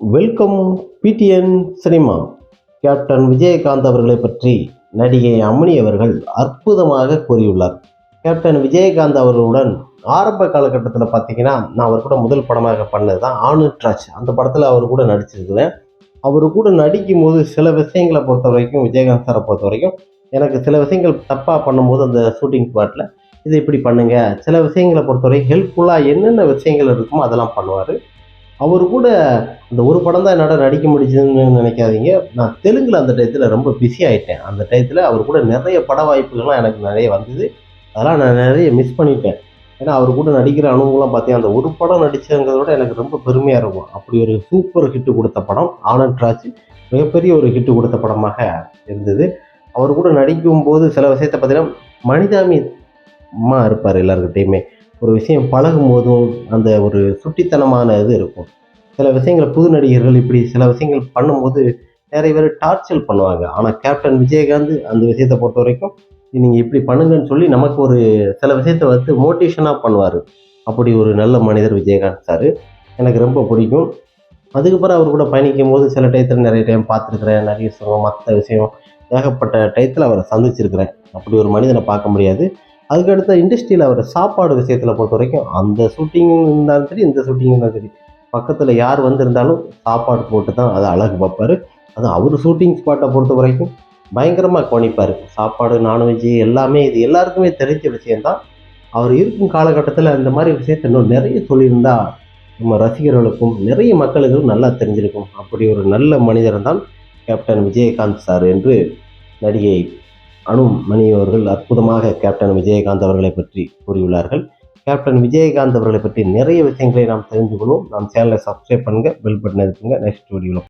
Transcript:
Welcome PTN cinema. Captain Vijayakanth அவர்களை பற்றி நடிகை அம்மணி அவர்கள் அற்புதமாக கூறியுள்ளார். கேப்டன் விஜயகாந்த் அவர்களுடன் ஆரம்ப காலகட்டத்தில் பார்த்தீங்கன்னா நான் அவர் கூட முதல் படமாக பண்ணது தான் ஆணுட்ராஜ். அந்த படத்தில் அவர் கூட நடிச்சிருக்கிறேன் அவர் கூட நடிக்கும் போது சில விஷயங்களை பொறுத்த வரைக்கும் விஜயகாந்த் சாரை பொறுத்த வரைக்கும் எனக்கு சில விஷயங்கள் தப்பாக பண்ணும்போது அந்த ஷூட்டிங் ஸ்பாட்டில் இதை இப்படி பண்ணுங்கள் சில விஷயங்களை பொறுத்தவரை ஹெல்ப்ஃபுல்லாக என்னென்ன விஷயங்கள் இருக்குமோ அதெல்லாம் பண்ணுவார். அவர் கூட அந்த ஒரு படம் தான் என்னால் நடிக்க முடிஞ்சதுன்னு நினைக்காதீங்க. நான் தெலுங்கில் அந்த டயத்தில் ரொம்ப பிஸி ஆகிட்டேன் அந்த டயத்தில் அவர் கூட நிறைய பட வாய்ப்புகள்லாம் எனக்கு நிறைய வந்தது. அதெல்லாம் நான் நிறைய மிஸ் பண்ணிட்டேன். ஏன்னா அவர் கூட நடிக்கிற அனுபவம்லாம் பார்த்தீங்கன்னா அந்த ஒரு படம் நடிச்சதுங்கிறத விட எனக்கு ரொம்ப பெருமையாக இருக்கும். அப்படி ஒரு சூப்பர் ஹிட்டு கொடுத்த படம் ஆனந்த் ராஜ் மிகப்பெரிய ஒரு ஹிட்டு கொடுத்த படமாக இருந்தது. அவர் கூட நடிக்கும்போது சில விஷயத்தை பார்த்தீங்கன்னா அம்மா இருப்பார் எல்லாருக்கிட்டையுமே ஒரு விஷயம் பழகும் போதும் அந்த ஒரு சுட்டித்தனமான இது இருக்கும். சில விஷயங்கள் புது நடிகர்கள் இப்படி சில விஷயங்கள் பண்ணும்போது நிறைய பேர் டார்ச்சல் பண்ணுவாங்க. ஆனால் கேப்டன் விஜயகாந்த் அந்த விஷயத்தை பொறுத்த வரைக்கும் நீங்கள் இப்படி பண்ணுங்கன்னு சொல்லி நமக்கு ஒரு சில விஷயத்தை வந்து மோட்டிவேஷனாக பண்ணுவார். அப்படி ஒரு நல்ல மனிதர் விஜயகாந்த் சார் எனக்கு ரொம்ப பிடிக்கும். அதுக்கப்புறம் அவர் கூட பயணிக்கும் போது சில டயத்தில் நிறைய டைம் பார்த்துருக்குறேன். நிறைய விஷயம் மற்ற விஷயம் ஏகப்பட்ட டயத்தில் அவரை சந்திச்சிருக்கிறேன். அப்படி ஒரு மனிதனை பார்க்க முடியாது. அதுக்கடுத்த இண்டஸ்ட்ரியில் அவர் சாப்பாடு விஷயத்தில் பொறுத்த வரைக்கும் அந்த ஷூட்டிங் இருந்தாலும் சரி இந்த ஷூட்டிங் இருந்தாலும் சரி பக்கத்தில் யார் வந்திருந்தாலும் சாப்பாடு போட்டு தான் அதை அழகு பார்ப்பார். அதுவும் அவர் ஷூட்டிங் ஸ்பாட்டை பொறுத்த வரைக்கும் பயங்கரமாக கவனிப்பார். சாப்பாடு நான்வெஜ்ஜு எல்லாமே இது எல்லாருக்குமே தெரிஞ்ச விஷயந்தான் அவர் இருக்கும் காலகட்டத்தில் இந்த மாதிரி விஷயத்தை இன்னும் நிறைய சொல்லியிருந்தா நம்ம ரசிகர்களுக்கும் நிறைய மக்களுக்கும் நல்லா தெரிஞ்சிருக்கும். அப்படி ஒரு நல்ல மனிதர் தான் கேப்டன் விஜயகாந்த் சார் என்று நடிகை அனு மணி அவர்கள் அற்புதமாக கேப்டன் விஜயகாந்த் அவர்களை பற்றி கூறியுள்ளார்கள். கேப்டன் விஜயகாந்த் அவர்களை பற்றி நிறைய விஷயங்களை நாம் தெரிந்து கொள்வோம். நாம் சேனலை சப்ஸ்கிரைப் பண்ணுங்கள் பெல் பட்டன் இருக்குங்க நெக்ஸ்ட் வீடியோவில்